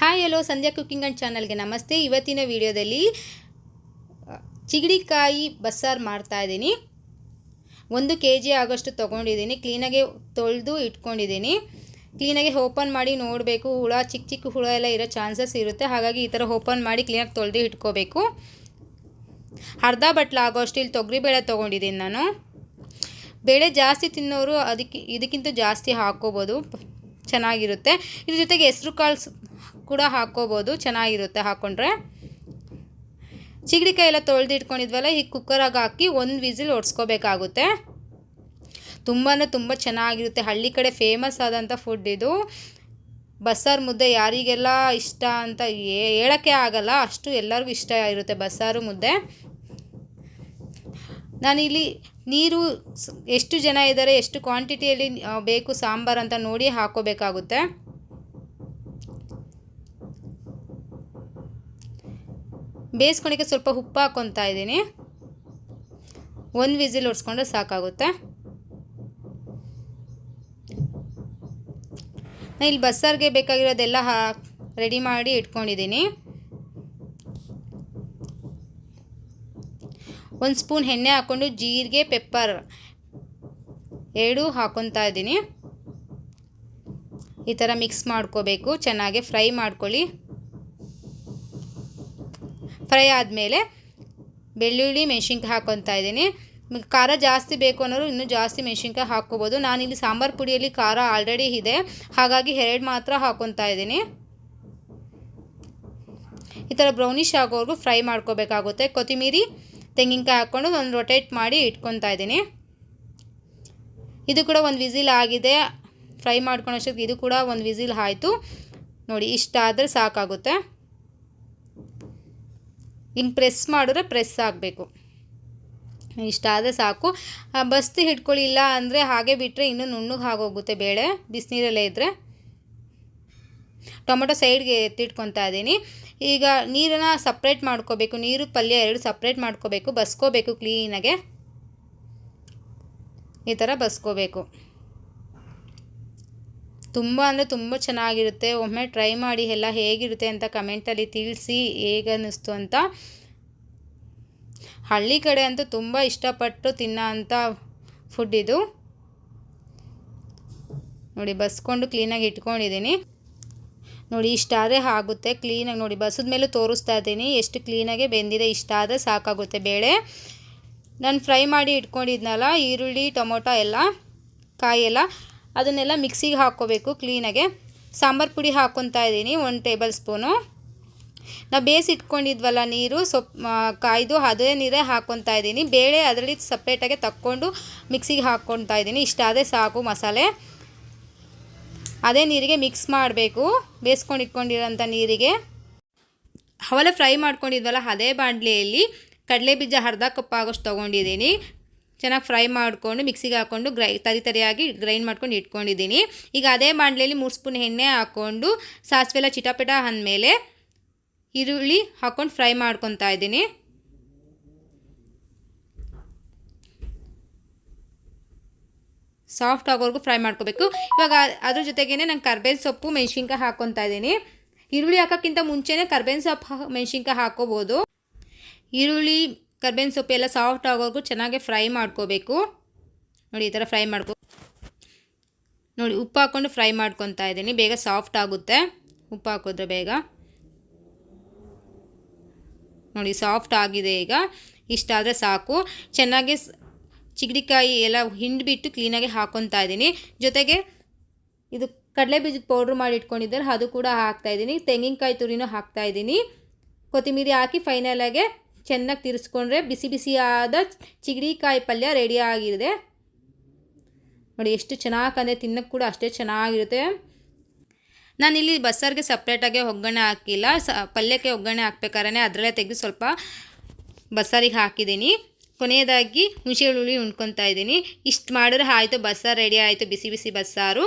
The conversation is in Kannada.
Hi hello Sandhya cooking and ಚಾನಲ್ಗೆ ನಮಸ್ತೆ. ಇವತ್ತಿನ ವಿಡಿಯೋದಲ್ಲಿ ಚಿಗಡಿಕಾಯಿ ಬಸ್ಸಾರು ಮಾಡ್ತಾ ಇದ್ದೀನಿ. ಒಂದು ಕೆ ಜಿ ಆಗೋಷ್ಟು ತೊಗೊಂಡಿದ್ದೀನಿ. ಕ್ಲೀನಾಗೆ ತೊಳೆದು ಇಟ್ಕೊಂಡಿದ್ದೀನಿ. ಕ್ಲೀನಾಗೆ ಓಪನ್ ಮಾಡಿ ನೋಡಬೇಕು. ಹುಳ, ಚಿಕ್ಕ ಚಿಕ್ಕ ಹುಳ ಎಲ್ಲ ಇರೋ ಚಾನ್ಸಸ್ ಇರುತ್ತೆ. ಹಾಗಾಗಿ ಈ ಥರ ಓಪನ್ ಮಾಡಿ ಕ್ಲೀನಾಗಿ ತೊಳೆದು ಇಟ್ಕೋಬೇಕು. ಅರ್ಧ ಬಟ್ಲು ಆಗೋಷ್ಟು ಇಲ್ಲಿ ತೊಗರಿಬೇಳೆ ತೊಗೊಂಡಿದ್ದೀನಿ ನಾನು. ಬೇಳೆ ಜಾಸ್ತಿ ತಿನ್ನೋರು ಅದಕ್ಕೆ, ಇದಕ್ಕಿಂತ ಜಾಸ್ತಿ ಹಾಕ್ಕೋಬೋದು. ಚೆನ್ನಾಗಿರುತ್ತೆ. ಇದ್ರ ಜೊತೆಗೆ ಹೆಸ್ರು ಕಾಳು ಕೂಡ ಹಾಕ್ಕೋಬೋದು ಚೆನ್ನಾಗಿರುತ್ತೆ ಹಾಕ್ಕೊಂಡ್ರೆ ಚಿಗಡಿಕಾಯಿ ಎಲ್ಲ ತೊಳೆದಿಟ್ಕೊಂಡಿದ್ವಲ್ಲ, ಈಗ ಕುಕ್ಕರಾಗ ಹಾಕಿ ಒಂದು ವಿಸಿಲ್ ಒಡ್ಸ್ಕೋಬೇಕಾಗುತ್ತೆ. ತುಂಬಾ ತುಂಬ ಚೆನ್ನಾಗಿರುತ್ತೆ, ಹಳ್ಳಿ ಕಡೆ ಫೇಮಸ್ ಆದಂಥ ಫುಡ್ ಇದು. ಬಸ್ಸಾರು ಮುದ್ದೆ ಯಾರಿಗೆಲ್ಲ ಇಷ್ಟ ಅಂತ ಹೇಳೋಕ್ಕೆ ಆಗಲ್ಲ, ಅಷ್ಟು ಎಲ್ಲರಿಗೂ ಇಷ್ಟ ಇರುತ್ತೆ ಬಸ್ಸಾರು ಮುದ್ದೆ. ನಾನಿಲ್ಲಿ ನೀರು ಎಷ್ಟು ಜನ ಇದ್ದಾರೆ ಎಷ್ಟು ಕ್ವಾಂಟಿಟಿಯಲ್ಲಿ ಬೇಕು ಸಾಂಬಾರು ಅಂತ ನೋಡಿ ಹಾಕೋಬೇಕಾಗುತ್ತೆ. ಬೇಯಿಸ್ಕೊಳಕ್ಕೆ ಸ್ವಲ್ಪ ಉಪ್ಪು ಹಾಕ್ಕೊತಾ ಇದ್ದೀನಿ. ಒಂದು ವಿಸಿಲ್ ಹೊಡ್ಸ್ಕೊಂಡ್ರೆ ಸಾಕಾಗುತ್ತೆ. ನಾನು ಇಲ್ಲಿ ಬಸ್ಸಾರಿಗೆ ಬೇಕಾಗಿರೋದೆಲ್ಲ ಹಾ ರೆಡಿ ಮಾಡಿ ಇಟ್ಕೊಂಡಿದ್ದೀನಿ. ಒಂದು ಸ್ಪೂನ್ ಎಣ್ಣೆ ಹಾಕ್ಕೊಂಡು ಜೀರಿಗೆ, ಪೆಪ್ಪರ್ ಎರಡು ಹಾಕ್ಕೊತಾ ಇದ್ದೀನಿ. ಈ ಥರ ಮಿಕ್ಸ್ ಮಾಡ್ಕೋಬೇಕು. ಚೆನ್ನಾಗಿ ಫ್ರೈ ಮಾಡ್ಕೊಳ್ಳಿ. ಫ್ರೈ ಆದಮೇಲೆ ಬೆಳ್ಳುಳ್ಳಿ ಮೆಣಸಿನ್ಕಾಯಿ ಹಾಕೊತಾ ಇದ್ದೀನಿ. ಖಾರ ಜಾಸ್ತಿ ಬೇಕು ಅನ್ನೋರು ಇನ್ನೂ ಜಾಸ್ತಿ ಮೆಣಸಿನ್ಕಾಯಿ ಹಾಕ್ಕೋಬೋದು. ನಾನಿಲ್ಲಿ ಸಾಂಬಾರು ಪುಡಿಯಲ್ಲಿ ಖಾರ ಆಲ್ರೆಡಿ ಇದೆ. ಹಾಗಾಗಿ ಎರಡು ಮಾತ್ರ ಹಾಕೊತಾ ಇದ್ದೀನಿ. ಈ ಥರ ಬ್ರೌನಿಶ್ ಆಗೋವರೆಗೂ ಫ್ರೈ ಮಾಡ್ಕೋಬೇಕಾಗುತ್ತೆ. ಕೊತ್ತಿಮೀರಿ ತೆಂಗಿನಕಾಯಿ ಹಾಕ್ಕೊಂಡು ಒಂದು ರೊಟೇಟ್ ಮಾಡಿ ಇಟ್ಕೊತಾ ಇದ್ದೀನಿ. ಇದು ಕೂಡ ಒಂದು ವಿಸಿಲ್ ಆಗಿದೆ. ಫ್ರೈ ಮಾಡ್ಕೊಳೋಷ್ಟಕ್ಕೆ ಇದು ಕೂಡ ಒಂದು ವಿಸಿಲ್ ಆಯಿತು. ನೋಡಿ ಇಷ್ಟಾದರೆ ಸಾಕಾಗುತ್ತೆ. ಹಿಂಗೆ ಪ್ರೆಸ್ ಮಾಡಿದ್ರೆ ಪ್ರೆಸ್ ಆಗಬೇಕು. ಇಷ್ಟ ಆದರೆ ಸಾಕು. ಬಸ್ತಿ ಹಿಡ್ಕೊಳ್ಳಿಲ್ಲ ಅಂದರೆ ಹಾಗೆ ಬಿಟ್ಟರೆ ಇನ್ನೂ ನುಣ್ಣಗೆ ಆಗೋಗುತ್ತೆ ಬೇಳೆ. ಬಿಸಿನೀರಲ್ಲೇ ಇದ್ದರೆ ಟೊಮೊಟೊ ಸೈಡ್ಗೆ ಎತ್ತಿಟ್ಕೊತಾ ಇದ್ದೀನಿ. ಈಗ ನೀರನ್ನು ಸಪ್ರೇಟ್ ಮಾಡ್ಕೋಬೇಕು. ನೀರು ಪಲ್ಯ ಎರಡು ಸಪ್ರೇಟ್ ಮಾಡ್ಕೋಬೇಕು. ಬಸ್ಕೋಬೇಕು ಕ್ಲೀನಾಗೆ ಈ ಥರ ಬಸ್ಕೋಬೇಕು. ತುಂಬ ಅಂದರೆ ತುಂಬ ಚೆನ್ನಾಗಿರುತ್ತೆ. ಒಮ್ಮೆ ಟ್ರೈ ಮಾಡಿ ಎಲ್ಲ ಹೇಗಿರುತ್ತೆ ಅಂತ ಕಮೆಂಟಲ್ಲಿ ತಿಳಿಸಿ ಹೇಗೆ ಅನ್ನಿಸ್ತು ಅಂತ. ಹಳ್ಳಿ ಕಡೆ ಅಂತೂ ತುಂಬ ಇಷ್ಟಪಟ್ಟು ತಿನ್ನೋ ಅಂಥ ಫುಡ್ ಇದು. ನೋಡಿ ಬಸ್ಕೊಂಡು ಕ್ಲೀನಾಗಿ ಇಟ್ಕೊಂಡಿದ್ದೀನಿ. ನೋಡಿ ಇಷ್ಟಾದರೆ ಆಗುತ್ತೆ. ಕ್ಲೀನಾಗಿ ನೋಡಿ ಬಸದ ಮೇಲೆ ತೋರಿಸ್ತಾ ಇದ್ದೀನಿ. ಎಷ್ಟು ಕ್ಲೀನಾಗೆ ಬೆಂದಿದೆ ಇಷ್ಟಾದರೆ ಸಾಕಾಗುತ್ತೆ ಬೇಳೆ. ನಾನು ಫ್ರೈ ಮಾಡಿ ಇಟ್ಕೊಂಡಿದ್ನಲ್ಲ ಈರುಳ್ಳಿ, ಟೊಮೊಟೊ ಎಲ್ಲ, ಕಾಯಿ ಎಲ್ಲ. ಅದನ್ನೆಲ್ಲ ಮಿಕ್ಸಿಗೆ ಹಾಕ್ಕೋಬೇಕು ಕ್ಲೀನಾಗೆ. ಸಾಂಬಾರು ಪುಡಿ ಹಾಕ್ಕೊತಾ ಇದ್ದೀನಿ ಒಂದು ಟೇಬಲ್ ಸ್ಪೂನು ನಾವು ಬೇಯಿಸಿ ಇಟ್ಕೊಂಡಿದ್ವಲ್ಲ ನೀರು ಸೊಪ್ಪು ಕಾಯ್ದು ಅದೇ ನೀರೇ ಹಾಕ್ಕೊತಾ ಇದ್ದೀನಿ. ಬೇಳೆ ಅದರಲ್ಲಿ ಸಪ್ರೇಟಾಗಿ ತಕ್ಕೊಂಡು ಮಿಕ್ಸಿಗೆ ಹಾಕ್ಕೊತಾ ಇದ್ದೀನಿ. ಇಷ್ಟಾದರೆ ಸಾಕು ಮಸಾಲೆ. ಅದೇ ನೀರಿಗೆ ಮಿಕ್ಸ್ ಮಾಡಬೇಕು ಬೇಯಿಸ್ಕೊಂಡು ಇಟ್ಕೊಂಡಿರೋಂಥ ನೀರಿಗೆ. ಅವೆಲ್ಲ ಫ್ರೈ ಮಾಡ್ಕೊಂಡಿದ್ವಲ್ಲ, ಅದೇ ಬಾಣಲೆಯಲ್ಲಿ ಕಡಲೆ ಬೀಜ ಅರ್ಧ ಕಪ್ ಆಗೋಷ್ಟು ತೊಗೊಂಡಿದ್ದೀನಿ. ಚೆನ್ನಾಗಿ ಫ್ರೈ ಮಾಡಿಕೊಂಡು ಮಿಕ್ಸಿಗೆ ಹಾಕ್ಕೊಂಡು ಗ್ರೈ, ತರಿ ತರಿಯಾಗಿ ಗ್ರೈಂಡ್ ಮಾಡ್ಕೊಂಡು ಇಟ್ಕೊಂಡಿದ್ದೀನಿ. ಈಗ ಅದೇ ಬಾಣಲೆಯಲ್ಲಿ ಮೂರು ಸ್ಪೂನ್ ಎಣ್ಣೆ ಹಾಕ್ಕೊಂಡು ಸಾಸಿವೆಲ್ಲ ಚಿಟಾಪಿಟ ಅಂದಮೇಲೆ ಈರುಳ್ಳಿ ಹಾಕ್ಕೊಂಡು ಫ್ರೈ ಮಾಡ್ಕೊತಾ ಇದ್ದೀನಿ. ಸಾಫ್ಟ್ ಆಗೋವರೆಗೂ ಫ್ರೈ ಮಾಡ್ಕೋಬೇಕು. ಇವಾಗ ಅದ್ರ ಜೊತೆಗೇ ನಾನು ಕರ್ಬೇವಿನ ಸೊಪ್ಪು, ಮೆಣಸಿನ್ಕಾಯಿ ಹಾಕ್ಕೊತಾ ಇದ್ದೀನಿ. ಈರುಳ್ಳಿ ಹಾಕೋಕ್ಕಿಂತ ಮುಂಚೆನೇ ಕರ್ಬೇವಿನ ಸೊಪ್ಪು, ಮೆಣಸಿನ್ಕಾಯಿ ಹಾಕ್ಕೋಬೋದು ಈರುಳ್ಳಿ ಕರ್ಬೇವಿನ ಸೊಪ್ಪು ಎಲ್ಲ ಸಾಫ್ಟ್ ಆಗೋವರೆಗೂ ಚೆನ್ನಾಗಿ ಫ್ರೈ ಮಾಡ್ಕೋಬೇಕು. ನೋಡಿ, ಈ ಥರ ಫ್ರೈ ಮಾಡ್ಕೊ ನೋಡಿ, ಉಪ್ಪು ಹಾಕ್ಕೊಂಡು ಫ್ರೈ ಮಾಡ್ಕೊತಾ ಇದ್ದೀನಿ. ಬೇಗ ಸಾಫ್ಟ್ ಆಗುತ್ತೆ. ಉಪ್ಪು ಹಾಕಿದ್ರೆ ಬೇಗ. ನೋಡಿ ಸಾಫ್ಟ್ ಆಗಿದೆ ಈಗ. ಇಷ್ಟಾದರೆ ಸಾಕು. ಚೆನ್ನಾಗಿ ಚಿಗಡಿಕಾಯಿ ಎಲ್ಲ ಹಿಂಡಿಬಿಟ್ಟು ಕ್ಲೀನಾಗಿ ಹಾಕ್ಕೊತಾ ಇದ್ದೀನಿ. ಜೊತೆಗೆ ಇದು ಕಡಲೆ ಬೀಜದ ಪೌಡ್ರ್ ಮಾಡಿ ಇಟ್ಕೊಂಡಿದ್ದಾರೆ ಅದು ಕೂಡ ಹಾಕ್ತಾಯಿದ್ದೀನಿ ತೆಂಗಿನಕಾಯಿ ತುರಿನೂ ಹಾಕ್ತಾಯಿದ್ದೀನಿ ಕೊತ್ತಂಬರಿ ಹಾಕಿ ಫೈನಲಾಗೆ ಚೆನ್ನಾಗಿ ತಿರ್ಸ್ಕೊಂಡ್ರೆ ಬಿಸಿ ಬಿಸಿಯಾದ ಚಿಗಡಿಕಾಯಿ ಪಲ್ಯ ರೆಡಿ ಆಗಿದೆ. ನೋಡಿ ಎಷ್ಟು ಚೆನ್ನಾಗಿ ಅಂದರೆ ತಿನ್ನೋಕ್ಕೆ ಕೂಡ ಅಷ್ಟೇ ಚೆನ್ನಾಗಿರುತ್ತೆ. ನಾನಿಲ್ಲಿ ಬಸ್ಸಾರಿಗೆ ಸಪ್ರೇಟಾಗಿ ಒಗ್ಗರಣೆ ಹಾಕಿಲ್ಲ. ಸ, ಪಲ್ಯಕ್ಕೆ ಒಗ್ಗರಣೆ ಹಾಕ್ಬೇಕಾದ್ರೆ ಅದರಲ್ಲೇ ತೆಗೆದು ಸ್ವಲ್ಪ ಬಸ್ಸಾರಿಗೆ ಹಾಕಿದ್ದೀನಿ. ಕೊನೆಯದಾಗಿ ಹುಣಸೆ ಹುಳಿ ಉಣ್ಕೊತಾ ಇದ್ದೀನಿ. ಇಷ್ಟು ಮಾಡಿದ್ರೆ ಆಯಿತು, ಬಸ್ಸಾರು ರೆಡಿ ಆಯಿತು, ಬಿಸಿ ಬಿಸಿ ಬಸ್ಸಾರು.